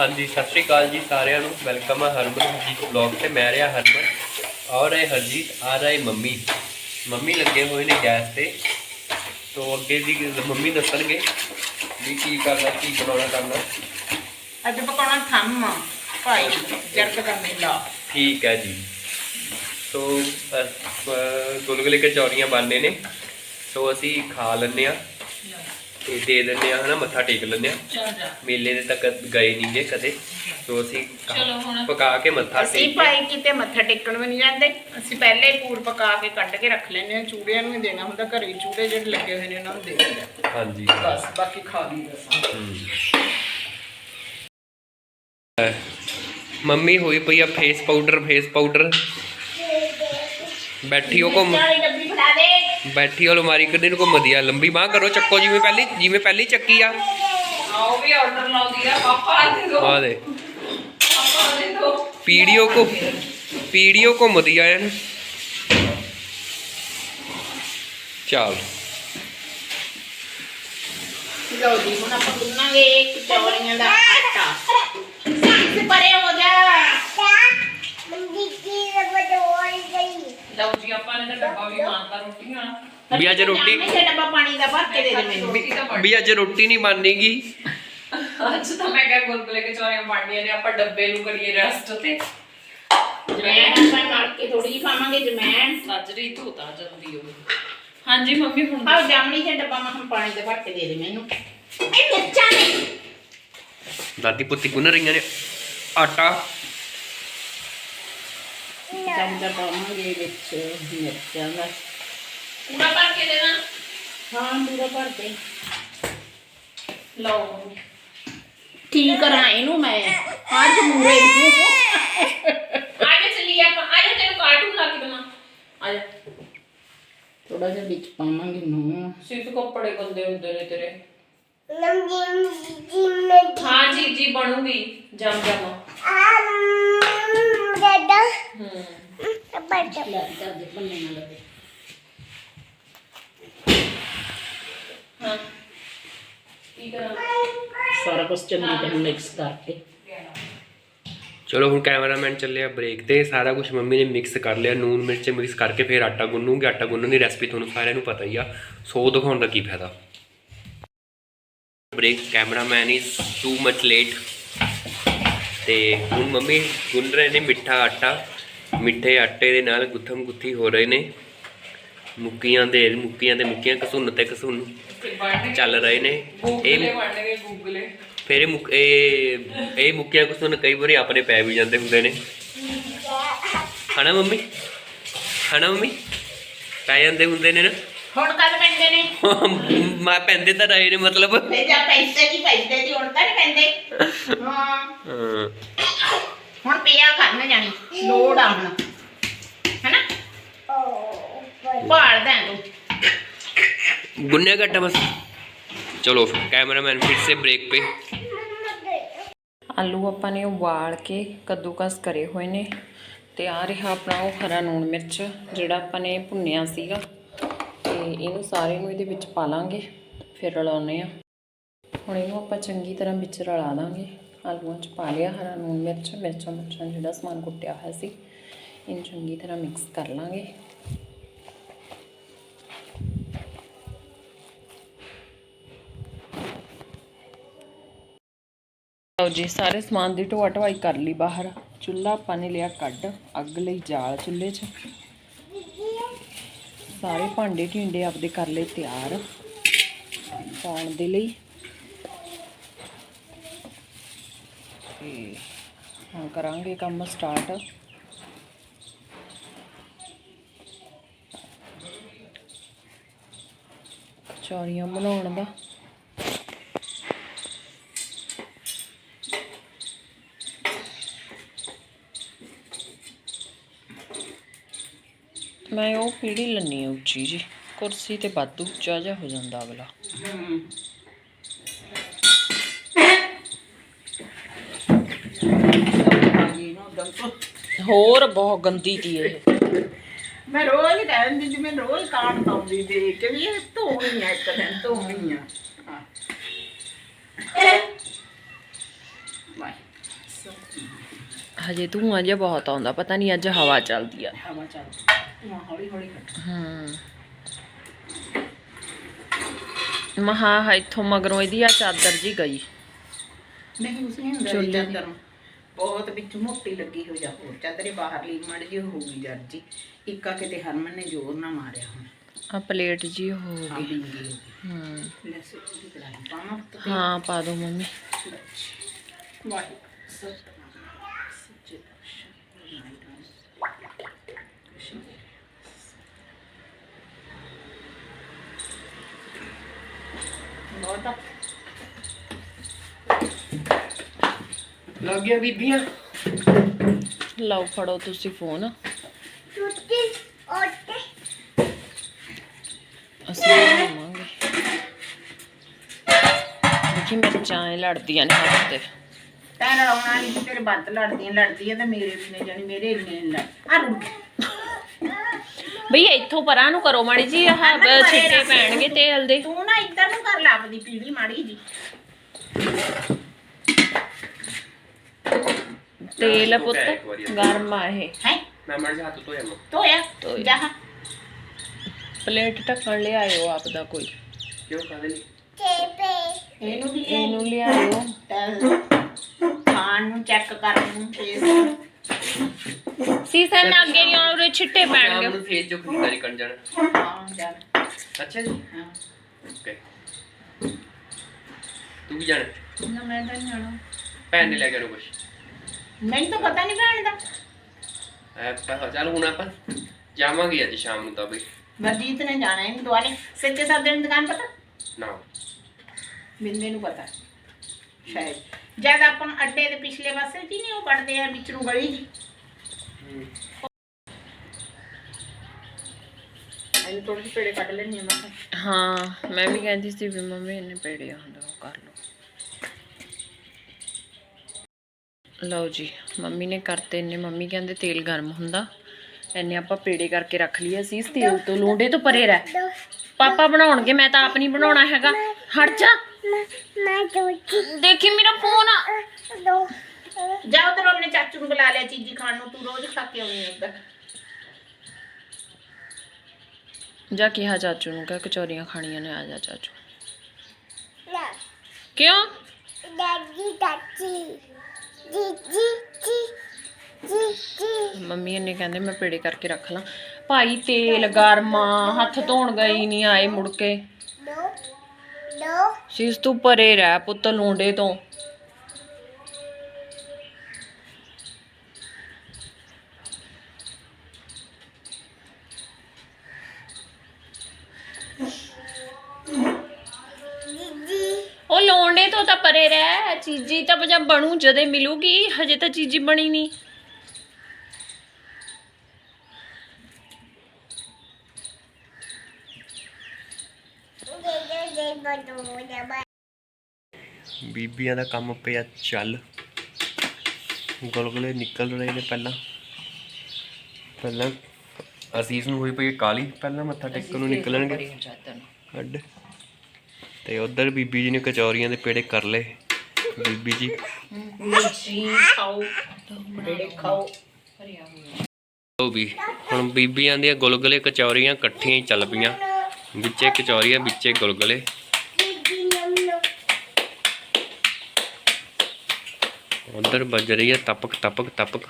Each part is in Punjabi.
ਹਾਂਜੀ ਸਤਿ ਸ਼੍ਰੀ ਅਕਾਲ ਜੀ ਸਾਰਿਆਂ ਨੂੰ। ਵੈਲਕਮ ਹੈ ਹਰਮਨ ਹਰਜੀਤ ਬਲੌਗ ਤੇ। ਮੈਂ ਰਿਹਾ ਹਰਮਨ। ਔਰ ਇਹ ਹਰਜੀਤ ਆ ਰਹੀ ਮੰਮੀ। ਮੰਮੀ ਲੱਗੇ ਹੋਏ ਨੇ ਗੈਸ ਤੇ। ਤੋਂ ਅੱਗੇ ਦੀ ਮੰਮੀ ਦੱਸਣਗੇ ਵੀ ਕੀ ਕਰਨਾ ਕੀ ਬਣਾਉਣਾ ਕਰਨਾ। ਅੱਜ ਪਕਾਉਣਾ ਥੰਮ ਭਾਈ ਜਰਦ ਦਾ ਮੇਲਾ। ਠੀਕ ਹੈ ਜੀ। ਸੋ ਗੁਲਗੁਲੇ ਕਚੌਰੀਆਂ ਬਣਨੇ ਨੇ। ਸੋ ਅਸੀਂ ਖਾ ਲੈਂਦੇ ਆ ਤੇ ਦੇ ਦਿੰਦੇ ਆ ਹਨਾ ਮੱਥਾ ਟੇਕ ਲੈਂਦੇ ਆ। ਚਲ ਜਾ ਮੇਲੇ ਦੇ ਤੱਕ ਗਏ ਨਹੀਂ ਗੇ ਕਦੇ ਸੋ ਅਸੀਂ ਚਲੋ ਹੁਣ। ਪਕਾ ਕੇ ਮੱਥਾ ਅਸੀਂ ਟੇਕ ਭਾਈ ਕਿਤੇ ਮੱਥਾ ਟੇਕਣ ਵੀ ਨਹੀਂ ਜਾਂਦੇ। ਅਸੀਂ ਪਹਿਲੇ ਹੀ ਪੂਰ ਪਕਾ ਕੇ ਕੱਢ ਕੇ ਰੱਖ ਲੈਂਦੇ ਹਾਂ ਚੂੜਿਆਂ ਨੂੰ ਹੀ ਦੇਣਾ ਹੁੰਦਾ ਘਰੇ ਹੀ ਚੂੜੇ ਜਿਹੜੇ ਲੱਗੇ ਹੋਏ ਨੇ ਉਹਨਾਂ ਨੂੰ ਦੇ ਦਿੰਦੇ ਹਾਂ। ਹਾਂਜੀ। ਬਸ ਬਾਕੀ ਖਾ ਲਈ ਦੱਸਾਂ ਮੰਮੀ ਹੋਈ ਪਈ ਆ ਫੇਸ ਪਾਊਡਰ ਫੇਸ ਪਾਊਡਰ ਬੈਠੀ ਉਹ ਘੁੰਮ ਡੱਬੀ ਫੜਾ ਦੇ। ਬੈਠੀ ਉਹ ਅਲਮਾਰੀ ਕਿੰਨੇ ਨੂੰ ਘੁੰਮਦੀ ਆ ਲੰਬੀ। ਬਾਹ ਕਰੋ ਚੱਕੋ ਜਿਵੇਂ ਪਹਿਲੀ ਜਿਵੇਂ ਪਹਿਲੀ ਚੱਕੀ ਆ। ਆਓ ਵੀ ਆਰਡਰ ਲਾਉਂਦੀ ਆ ਪਾਪਾ ਦੇ ਦੋ। ਆ ਦੇ। ਪਾਪਾ ਦੇ ਦੋ। ਪੀੜੀਓ ਕੋ ਪੀੜੀਓ ਘੁੰਮਦੀ ਆ ਇਹਨ। ਚੱਲ। ਲਓ ਜੀ ਹੁਣ ਆਪਾਂ ਗੁੰਨਾਂਗੇ ਕਚੌਰੀਆਂ ਦਾ ਆਟਾ। ਸਾਈਂ ਪਰੇ ਹੋ ਲਓ ਜੀ ਆਪਾਂ ਨੇ ਤਾਂ ਡੱਬਾ ਵੀ ਮਾਰਤਾ ਰੋਟੀਆਂ। ਵੀ ਅੱਜ ਰੋਟੀ- ਇਹ ਡੱਬਾ ਪਾਣੀ ਦਾ ਭਰ ਕੇ ਦੇ ਦੇ ਮੈਨੂੰ ਵੀ ਅੱਜ ਰੋਟੀ ਨਹੀਂ ਬਣਨੀਗੀ। ਅੱਜ ਤਾਂ ਮੈਂ ਕਿਹਾ ਗੁਲਗੁਲੇ ਕਚੌਰੀਆਂ ਬਣਨੀਆਂ ਨੇ ਆਪਾਂ ਡੱਬੇ ਨੂੰ ਕਰੀਏ ਰੈਸਟ ਤੇ। ਜਮੈਣ ਆਪਾਂ ਨਾਲ ਕੇ ਥੋੜੀ ਜਿਹੀ ਪਾਵਾਂਗੇ ਜਮੈਣ ਸਾਜਰੀ ਧੋਤਾ ਜਾਂਦੀ ਹੋਵੇ ਹਾਂਜੀ ਮੰਮੀ ਹੁਣ ਆਹ ਜਾਮਣੀ ਦੇ ਡੱਬਾ ਮੈਂ ਹੁਣ ਪਾਣੀ ਦਾ ਭਰ ਕੇ ਦੇ ਦੇ ਮੈਨੂੰ ਇਹ ਮਿਰਚਾਂ ਨੇ। ਦਾਦੀ ਪੁੱਤੀ ਗੁੰਨ ਰਹੀਆਂ ਨੇ। ਆਟਾ। ਚਮਚਾ ਪਾਵਾਂਗੇ ਵਿੱਚ ਮਿਰਚਾਂ ਦਾ ਪੂਰਾ ਭਰ ਕੇ ਦੇਣਾ ਹਾਂ ਪੂਰਾ ਭਰ ਦੇ ਲਓ ਠੀਕ ਕਰਾਂ ਇਹਨੂੰ ਮੈਂ ਅੱਜ ਮੂਰੇ ਨੂੰ ਆਗੇ ਚੱਲੀਏ ਆਪਾਂ ਆਜਾ ਤੈਨੂੰ ਕਾਰਟੂਨ ਲਾ ਕੇ ਦੇਵਾਂ ਆਜਾ ਥੋੜਾ ਜਿਹਾ ਵਿੱਚ ਪਾਵਾਂਗੇ ਨੂੰ ਸਿਰਫ ਕੱਪੜੇ ਗੰਦੇ ਹੁੰਦੇ ਨੇ ਤੇਰੇ ਹਾਂ ਜੀ ਜੀ ਬਣੂਗੀ ਜਮ ਹੂੰ ਲੈ ਦਰਦ ਬੰਨੇ ਨਾ ਲੱਗੇ ਹਾਂ ਕੀ ਕਰਾਂ ਸਾਰਾ ਕੁਝ ਚੰਗੀ ਤਰ੍ਹਾਂ ਮਿਕਸ ਕਰਕੇ। ਚਲੋ ਹੁਣ ਕੈਮਰਾਮੈਨ ਚੱਲਿਆ ਬ੍ਰੇਕ ਤੇ ਸਾਰਾ ਕੁਝ ਮੰਮੀ ਨੇ ਮਿਕਸ ਕਰ ਲਿਆ ਨੂਨ ਮਿਰਚ ਮਿਕਸ ਕਰਕੇ ਫਿਰ ਆਟਾ ਗੁੰਨੂਗੇ ਆਟਾ ਗੁੰਨਣ ਦੀ ਰੈਸਪੀ ਤੁਹਾਨੂੰ ਸਾਰਿਆਂ ਨੂੰ ਪਤਾ ਹੀ ਆ ਸੋ ਦਿਖਾਉਣ ਦਾ ਕੀ ਫਾਇਦਾ। Break cameraman is too much late ਤੇ ਹੁਣ ਮੰਮੀ ਗੁੰਨ ਰਹੇ ਨੇ ਮਿੱਠਾ ਆਟਾ। ਮਿੱਠੇ ਆਟੇ ਦੇ ਨਾਲ ਗੁੱਥਮ ਗੁੱਥੀ ਹੋ ਰਹੇ ਨੇ। ਮੁੱਕੀਆਂ ਦੇ ਮੁੱਕੀਆਂ ਤੇ ਮੁੱਕੀਆਂ ਕਸੁੰਨ ਤੇ ਕਸੁੰਨ ਚੱਲ ਰਹੇ ਨੇ। ਇਹ ਬਣਨਗੇ ਗੂਗਲੇ। ਫਿਰ ਇਹ ਮੁੱਕ- ਇਹ ਇਹ ਮੁੱਕੀਆਂ ਕਸੁੰਨ ਕਈ ਵਾਰੀ ਆਪਣੇ ਪੈ ਵੀ ਜਾਂਦੇ ਹੁੰਦੇ ਨੇ। ਹਨਾ ਮੰਮੀ? ਹਨਾ ਮੰਮੀ? ਪੈ ਜਾਂਦੇ ਹੁੰਦੇ ਨੇ ਨਾ। ਹੁਣ ਕਦ ਪੈਂਦੇ ਨੇ। ਮੈਂ ਪੈਂਦੇ ਤਾਂ ਰਹੇ ਨੇ ਮਤਲਬ। ਤੇ ਜਾਂ ਪੈਸੇ ਕੀ ਪੈਸੇ ਦੀ ਹੁਣ ਤਾਂ ਨਹੀਂ ਪੈਂਦੇ। ਹਾਂ ਹਾਂ। ਹੁਣ ਪਿਆ ਕਰਨ ਜਾਣੀ ਲੋੜ ਆ ਹੁਣ ਹੈਨਾ ਭਾਲਦਾ ਤੂੰ गुन्ने का आटा बस चलो कैमरामैन फिर से ब्रेक पे ਆਲੂ ਆਪਾਂ ਨੇ ਉਬਾਲ ਕੇ ਕੱਦੂਕਸ ਕਰੇ ਹੋਏ ਨੇ ਤੇ ਆ ਰਿਹਾ ਆਪਣਾ ਉਹ ਹਰਾ ਨੂਣ ਮਿਰਚ ਜਿਹੜਾ ਆਪਾਂ ਨੇ ਭੁੰਨਿਆ ਸੀਗਾ ਤੇ ਇਹਨੂੰ ਸਾਰੇ ਨੂੰ ਇਹਦੇ ਵਿੱਚ ਪਾ ਲਾਂਗੇ ਫਿਰ ਰਲਾਉਨੇ ਆ ਹੁਣ ਇਹਨੂੰ ਆਪਾਂ ਚੰਗੀ ਤਰ੍ਹਾਂ ਵਿੱਚ ਰਲਾ ਦਾਂਗੇ ਆਲੂਆਂ 'ਚ ਪਾ ਲਿਆ, ਹਰਾ ਨੂਣ ਮਿਰਚ, ਮਿਰਚਾਂ ਮੁਰਚਾਂ ਜਿਹੜਾ ਸਮਾਨ ਕੁੱਟਿਆ ਹੋਇਆ ਸੀ, ਇਹਨੂੰ ਚੰਗੀ ਤਰ੍ਹਾਂ ਮਿਕਸ ਕਰ ਲਾਂਗੇ। ਲਓ ਜੀ, ਸਾਰੇ ਸਮਾਨ ਦੀ ਢੋਆ ਢਵਾਈ ਕਰ ਲਈ ਬਾਹਰ। ਚੁੱਲ੍ਹਾ ਆਪਾਂ ਨੇ ਲਿਆ ਕੱਢ, ਅੱਗ ਲਈ ਜਾਲ ਚੁੱਲ੍ਹੇ 'ਚ। ਸਾਰੇ ਭਾਂਡੇ ਢੀਂਡੇ ਆਪਦੇ ਕਰ ਲਏ ਤਿਆਰ। ਪਾਉਣ ਦੇ ਲਈ ਤੇ ਹੁਣ ਕਰਾਂਗੇ ਕੰਮ ਸਟਾਰਟ ਚੌਰੀਆਂ ਬਣਾਉਣ ਦਾ। ਮੈਂ ਉਹ ਪੀੜੀ ਲੰਨੀ ਆ ਉੱਚੀ ਜੀ ਕੁਰਸੀ ਤੇ ਵਾਧੂ ਉੱਚਾ ਜਿਹਾ ਹੋ ਜਾਂਦਾ ਅਗਲਾ। ਹੋਰ ਬਹੁਤ ਗੰਦੀ ਤੀ ਇਹ। ਮੈਂ ਰੋਜ਼ ਕਹਿੰਦੀ ਜਿਵੇਂ ਰੋਜ਼ ਕਾਟ ਪਾਉਂਦੀ ਦੇਖ ਕੇ ਵੀ ਇਹ ਧੋਣੀ ਆ ਇੱਕ ਦਿਨ ਧੋਣੀ ਆ ਹਜੇ ਧੂੰਆਂ ਜਿਹਾ ਬਹੁਤ ਆਉਂਦਾ ਪਤਾ ਨਹੀਂ ਅੱਜ ਹਵਾ ਚੱਲਦੀ ਆ। ਹਵਾ ਚੱਲ ਤੂੰ ਹੌਲੀ ਹੌਲੀ ਕੱਟ ਹੂੰ। ਮਹਾ ਇੱਥੋਂ ਮਗਰੋਂ ਇਹਦੀ ਆ ਚਾਦਰ ਜੀ ਗਈ। ਨਹੀਂ ਉਸ ਨਹੀਂ ਹੁੰਦਾ ਚੁੱਲ੍ਹੇ ਦੀ। ਬਹੁਤ ਵਿੱਚ ਮੋਟੀ ਲੱਗੀ ਹੋ ਜਾ ਹੋਰ ਚਾਦਰੇ ਬਾਹਰ ਲਈ ਮੜ ਜੀ ਹੋਊਗੀ ਜਰ ਜੀ ਇੱਕਾ ਕਿਤੇ ਹਰਮਨ ਨੇ ਜ਼ੋਰ ਨਾ ਮਾਰਿਆ ਹੁਣ। ਆ ਪਲੇਟ ਜੀ ਹੋ ਆ ਗਈ। ਹੋ। ਲੈ ਸੇ ਉਹਦੀ ਕੜਾਹੀ ਪਾਵਾਂ ਤੇ ਹਾਂ ਪਾ ਦੋ ਮੰਮੀ। ਵਾਹਿਗੁਰੂ ਸੱਚੇ ਪਾਤਸ਼ਾਹ। ਬਹੁਤ ਲੱਗ ਗਿਆ ਬੀਬੀਆਂ। ਲਓ ਫੜੋ ਤੁਸੀਂ ਫੋਨ। ਅਸੀਂ ਬਣਾਵਾਂਗੇ ਦੇਖੀ ਮਿਰਚਾਂ ਇਹ ਲੜਦੀਆਂ ਨੇ ਹੱਥ ਤੇ। ਤੈਂ ਲੜਾਉਣਾ ਨਹੀਂ ਤੇਰੇ ਬੰਦ ਲੜਦੀਆਂ ਲੜਦੀ ਆ ਤੇ ਮੇਰੇ ਵੀ ਨੇ ਜਾਣੀ ਮੇਰੇ ਇੰਨੇ ਨੀ ਲੜ ਆ ਰੁਕ ਬਈ ਇੱਥੋਂ ਪਰਾਂ ਨੂੰ ਕਰੋ ਮਾੜੀ ਜੀ ਆਹ ਬ- ਛਿੱਟੇ ਪੈਣਗੇ ਤੇਲ ਦੇ। ਤੂੰ ਨਾ ਇੱਧਰ ਨੂੰ ਕਰ ਲੱਭਦੀ ਪੀੜੀ ਮਾੜੀ ਜੀ ਤੇਲ ਧੋ ਪੁੱਤ ਕੇ ਆਇਆ ਇੱਕ ਵਾਰੀ। ਗਰਮ ਆ ਇਹ ਹੈ ਮੈਂ ਮਰ ਜਾ ਹੱਥ ਧੋਇਆ ਮੈਂ ਤੋਇਆ ਧੋਇਆ। ਜਾ ਪਲੇਟ ਢੱਕਣ ਲਿਆਇਓ ਆਪ ਦਾ ਕੋਈ। ਕਿਉਂ ਖਾ ਲਈ? ਇਹਨੂੰ ਵੀ ਇਹਨੂੰ ਲਿਆਇਓ। ਖਾਣ ਨੂੰ ਚੈੱਕ ਕਰਨ ਨੂੰ ਟੇਸਟ ਸੀਸਨ ਨਾਲ ਅੱਗੇ ਨਹੀਂ ਆਉਣੇ ਛਿੱਟੇ ਸ਼ਾਮ ਪੈਣਗੇ ਨੂੰ ਫੇਸ ਜੋ ਖਰੀਦਾਰੀ ਕਰਨ ਜਾਣਾ ਹਾਂ ਜਾ ਅੱਛਾ ਜੀ। ਹਾਂ। ਓਕੇ। ਤੂੰ ਵੀ ਜਾਣਾ। ਨਾ ਮੈਂ ਤਾਂ ਨਹੀਂ ਆਣਾ ਭੈਣ ਨੇ ਲੈ ਕੇ ਆਉਣਾ ਕੁਛ? ਮੈਨੂੰ ਤਾਂ ਪਤਾ ਨਹੀਂ ਭੈਣ ਦਾ। ਆਪਾਂ ਚੱਲ ਹੁਣ ਆਪਾਂ ਜਾਵਾਂਗੇ ਅੱਜ ਸ਼ਾਮ ਨੂੰ ਤਾਂ ਬਈ। ਵਰਜੀਤ ਨੇ ਜਾਣਾ ਇਹਨੂੰ ਦੁਆਲੇ। ਸੱਚੇ ਸੌਦੇ ਦੀ ਦੁਕਾਨ ਪਤਾ? ਨਾ। ਬਿੰਦੇ ਨੂੰ ਪਤਾ। ਸ਼ਾਇਦ। ਜਦ ਆਪਾਂ ਅੱਡੇ ਦੇ ਪਿਛਲੇ ਪਾਸੇ ਜੀ ਨਹੀਂ ਉਹ ਕੱਢਦੇ ਆ ਵਿੱਚ ਨੂੰ ਗਲੀ ਜੀ। ਇਹਨੂੰ ਥੋੜੀ ਜਿਹੀ ਪੇੜੇ ਕੱਢ ਲੈਣੀ ਆ ਮੈਂ। ਹਾਂ ਮੈਂ ਵੀ ਕਹਿੰਦੀ ਸੀ ਵੀ ਮੰਮੀ ਇਹਨੇ ਪੇੜੇ ਹੁੰਦਾ ਉਹ ਕਰ ਲਓ। ਲਓ ਜੀ ਮੰਮੀ ਨੇ ਕਰਤੇ ਨੇ ਮੰਮੀ ਕਹਿੰਦੇ ਤੇਲ ਗਰਮ ਹੁੰਦਾ। ਐਨੇ ਆਪਾਂ ਪੇੜੇ ਕਰਕੇ ਰੱਖ ਲਈਏ ਸੀ ਤੇਲ ਤੋਂ ਲੋਂਡੇ ਤੋਂ ਪਰੇ ਰਹਿ। ਪਾਪਾ ਬਣਾਉਣਗੇ ਮੈਂ ਤਾਂ ਆਪ ਨਹੀਂ ਬਣਾਉਣਾ ਹੈਗਾ। ਹਟ ਜਾ। ਦੇਖੀ ਮੇਰਾ ਫੋਨ ਜਾ ਉਧਰ ਆਪਣੇ ਚਾਚੂ ਨੂੰ ਬੁਲਾ ਲਿਆ ਚੀਜ਼ੀ ਖਾਣ ਨੂੰ ਤੂੰ ਰੋਜ਼ ਖਾ ਕੇ ਆਉਣੀ ਉੱਧਰ। ਜਾ ਕਿਹਾ ਚਾਚੂ ਨੂੰ ਕਹ ਕਚੌਰੀਆਂ ਖਾਣੀਆਂ ਨੇ ਆ ਜਾ ਚਾਚੂ। ਕਿਉਂ? ਮੰਮੀ ਨੇ ਕਹਿੰਦੇ ਮੈਂ ਪੇੜੇ ਕਰਕੇ ਰੱਖ ਲਾਂ। ਭਾਈ ਤੇਲ ਗਰਮਾ ਹੱਥ ਧੋਣ ਗਈ ਨਹੀਂ ਆਏ ਮੁੜ ਕੇ। ਸੀਸ ਤੂੰ ਪਰੇ ਰਹਿ ਪੁੱਤ ਲੂੰਡੇ ਤੋਂ ਉਹ ਲੋਂਡੇ ਤੋਂ ਪਰੇ ਰਹਿ ਚੀਜ਼ੀ ਤਾਂ ਜਦ ਬਣੂ ਜਦੇ ਮਿਲੂਗੀ ਹਜੇ ਤਾਂ ਚੀਜ਼ੀ ਬਣੀ ਨਹੀਂ। ਬੀਬੀਆਂ ਦਾ ਕੰਮ ਪਿਆ ਚੱਲ। ਗੁਲਗੁਲੇ ਨਿਕਲ ਰਹੇ ਨੇ ਪਹਿਲਾਂ। ਪਹਿਲਾਂ ਅਸੀਸ ਨੂੰ ਹੋਈ ਪਈ ਕਾਲੀ ਪਹਿਲਾਂ ਮੱਥਾ ਟੇਕਣ ਨੂੰ ਨਿਕਲਣਗੇ। ਕੱਢ। ਤੇ ਉਧਰ ਬੀਬੀ ਜੀ ਨੇ ਕਚੌਰੀਆਂ ਦੇ ਪੇੜੇ ਕਰ ਲਏ। ਬੀਬੀ ਜੀ। ਮਿਰਚੀ ਖਾਓ ਬੜੇ ਖਾਓ। ਉਹ ਵੀ ਹੁਣ ਬੀਬੀਆਂ ਦੀਆਂ ਗੁਲਗੁਲੇ ਕਚੌਰੀਆਂ ਇਕੱਠੀਆਂ ਹੀ ਚੱਲ ਪਈਆਂ। ਵਿੱਚੇ ਕਚੌਰੀਆਂ ਵਿੱਚੇ ਗੁਲਗੁਲੇ। ਉਧਰ ਵੱਜ ਰਹੀ ਹੈ ਤਪਕ ਤਪਕ ਤਪਕ।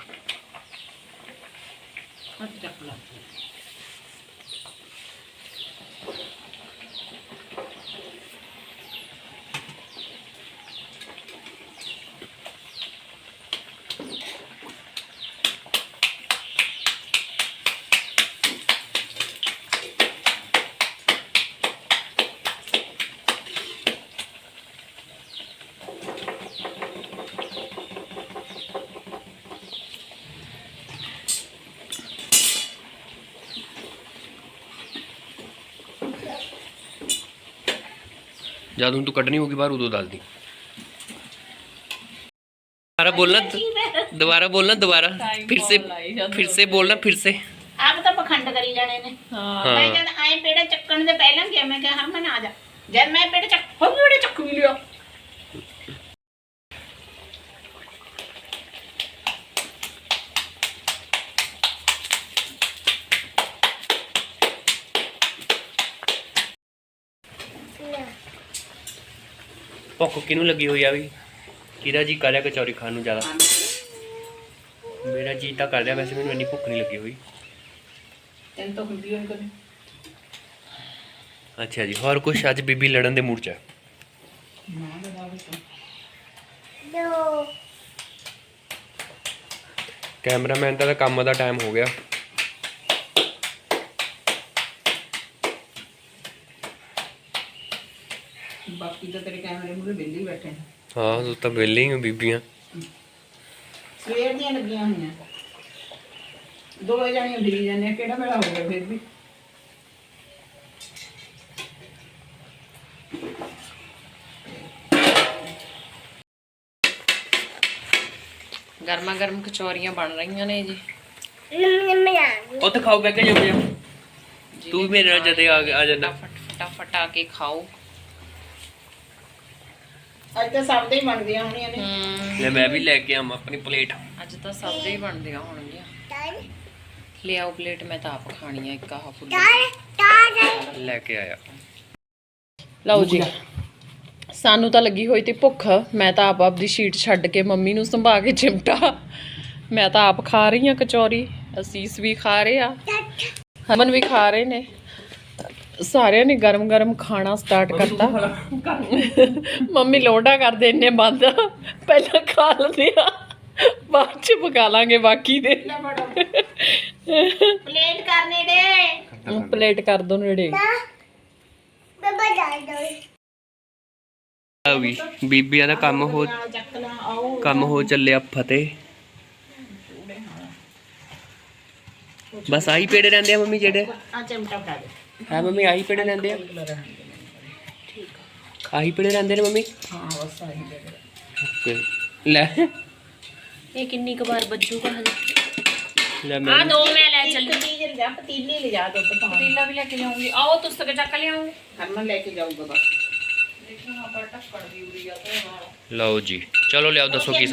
ਜਦ ਹੁਣ ਤੂੰ ਕੱਢਣੀ ਹੋਗੀ ਬਾਹਰ ਉਦੋਂ ਦੱਸ ਦੀ। ਦੁਬਾਰਾ ਬੋਲਣਾ ਦੁਬਾਰਾ ਬੋਲਣਾ ਦੁਬਾਰਾ। ਫਿਰ ਸੇ ਫਿਰ ਸੇ ਬੋਲਣਾ ਫਿਰ ਸੇ। ਆਪ ਤਾਂ ਪਖੰਡ ਕਰੀ ਜਾਣੇ ਨੇ। ਹਾਂ। ਮੈਂ ਜਦ ਆਏ ਪੇੜਾ ਚੱਕਣ ਦੇ ਪਹਿਲਾਂ ਕਿ ਮੈਂ ਕਿਹਾ ਹਰਮਨ ਆ ਜਾ। ਜਦ ਮੈਂ ਪੇੜਾ ਚੱਕ ਹੋ ਪੇੜਾ ਚੱਕ ਵੀ ਲਿਆ। ਭੁੱਖ ਕਿਹਨੂੰ ਲੱਗੀ ਹੋਈ ਆ ਵੀ? ਕਿਹਦਾ ਜੀ ਕਰਿਆ ਕਚੌਰੀ ਖਾਣ ਨੂੰ ਜ਼ਿਆਦਾ। ਮੇਰਾ ਜੀ ਤਾਂ ਕਰ ਰਿਹਾ ਵੈਸੇ ਮੈਨੂੰ ਇੰਨੀ ਭੁੱਖ ਨਹੀਂ ਲੱਗੀ ਹੋਈ। ਤੈਨੂੰ ਤਾਂ ਹੁੰਦੀ ਹੋਈ ਕਦੇ। ਅੱਛਾ ਜੀ ਹੋਰ ਕੁਛ? ਅੱਜ ਬੀਬੀ ਲੜਨ ਦੇ ਮੂਡ 'ਚ ਹੈ ਕੈਮਰਾਮੈਨ ਦਾ ਤਾਂ ਕੰਮ ਦਾ ਟਾਈਮ ਹੋ ਗਿਆ। ਬਾਕੀ ਤਾਂ ਤੇਰੇ ਕੈਮਰੇ ਮੂਰੇ ਵਿਹਲੇ ਹੀ ਬੈਠੇ ਨੇ ਹਾਂ ਤੂੰ ਤਾਂ ਵਿਹਲੇ ਹੀ ਬੀਬੀਆਂ। ਸਵੇਰ ਦੀਆਂ ਲੱਗੀਆਂ ਹੋਈਆਂ। ਦੋ ਜਣੀਆਂ ਫਿਰੀ ਜਾਂਦੇ ਆ, ਕਿਹੜਾ ਵੇਲਾ ਹੋ ਗਿਆ ਫਿਰ ਵੀ। ਗਰਮਾ ਗਰਮ ਕਚੌਰੀਆਂ ਬਣ ਰਹੀਆਂ ਨੇ ਜੀ। ਉੱਥੇ ਖਾਓ ਬੈ ਕੇ ਜਾਓ ਤੂੰ ਵੀ ਮੇਰੇ ਨਾਲ ਜਦੇ ਆ ਆ ਜਾਣਾ ਫਟਾਫਟ ਆ ਕੇ ਖਾਓ। ਅੱਜ ਤਾਂ ਸਭ ਦੇ ਹੀ ਬਣਦੀਆਂ ਹੋਣੀਆਂ ਨੇ। ਹਮ, ਲੈ ਮੈਂ ਵੀ ਲੈ ਕੇ ਆਵਾਂ ਆਪਣੀ ਪਲੇਟ। ਅੱਜ ਤਾਂ ਸਭ ਦੇ ਹੀ ਬਣਦੀਆਂ ਹੋਣਗੀਆਂ। ਲਿਆਓ ਪਲੇਟ ਮੈਂ ਤਾਂ ਆਪ ਖਾਣੀ ਆ ਇੱਕ ਆਹ ਫੁੱਲੀ। ਲੈ ਕੇ ਆਇਆ। ਲਓ ਜੀ ਸਾਨੂੰ ਤਾਂ ਲੱਗੀ ਹੋਈ ਤੇ ਭੁੱਖ। ਮੈਂ ਤਾਂ ਆਪ ਆਪਦੀ ਸ਼ੀਟ ਛੱਡ ਕੇ ਮੰਮੀ ਨੂੰ ਸੰਭਾ ਕੇ ਚਿਮਟਾ। ਮੈਂ ਤਾਂ ਆਪ ਖਾ ਰਹੀ ਹਾਂ ਕਚੌਰੀ। ਅਸੀਸ ਵੀ ਖਾ ਰਹੇ ਆ। ਹਮਨ ਵੀ ਖਾ ਰਹੇ ਨੇ। ਸਾਰਿਆਂ ਨੇ ਗਰਮ ਗਰਮ ਖਾਣਾ ਸਟਾਰਟ ਕਰਤਾ। ਮੰਮੀ ਲੋਡਾ ਕਰ ਦੇ ਇੰਨੇ ਬੰਦ। ਪਹਿਲਾਂ ਖਾ ਲੈਂਦੇ ਆ। ਬਾਅਦ ਚ ਪਕਾ ਲਾਂਗੇ ਬਾਕੀ ਦੇ। ਪਲੇਟ ਕਰਨੇ ਦੇ ਪਲੇਟ ਕਰ ਦੋ ਨੇੜੇ। ਆ ਵੀ ਬੀਬੀਆਂ ਦਾ ਕੰਮ ਹੋ ਕੰਮ ਹੋ ਚੱਲਿਆ ਫਤਿਹ। ਬਸ ਆਹੀ ਪੇੜੇ ਰਹਿੰਦੇ ਆ ਮੰਮੀ ਜਿਹੜੇ? ਆ ਚਮਟਾ ਫੜਾ ਦੇ। ਹੈ ਮੰਮੀ ਆਹੀ ਪੇੜੇ ਰਹਿੰਦੇ ਆ? ਆਹੀ ਪੇੜੇ ਰਹਿੰਦੇ ਨੇ ਮੰਮੀ? ਹਾਂ ਬਸ ਆਹੀ ਓਕੇ। ਲੈ। ਇਹ ਕਿੰਨੀ ਕੁ ਵਾਰ ਬੱਜੂਗਾ ਹਲੇ ਲੈ ਮੈਂ ਦੋ ਮੈਂ ਲੈ ਇੱਕ ਚੀਜ਼ ਲਿਜਾ ਪਤੀਲੀ ਲਿਜਾ ਦੁੱਧ ਪਾਉਣ। ਪਤੀਲਾ ਵੀ ਲੈ ਕੇ ਜਾਊਂਗੀ। ਆਓ ਤੁਸੀਂ ਤੱਕ ਚੱਕ ਲਿਆਓ। ਹਰਮਨ ਲੈ ਕੇ ਜਾਊਗਾ ਬਸ। ਲਓ ਜੀ। ਚਲੋ ਲਿਆਓ ਦੱਸੋ ਕੀ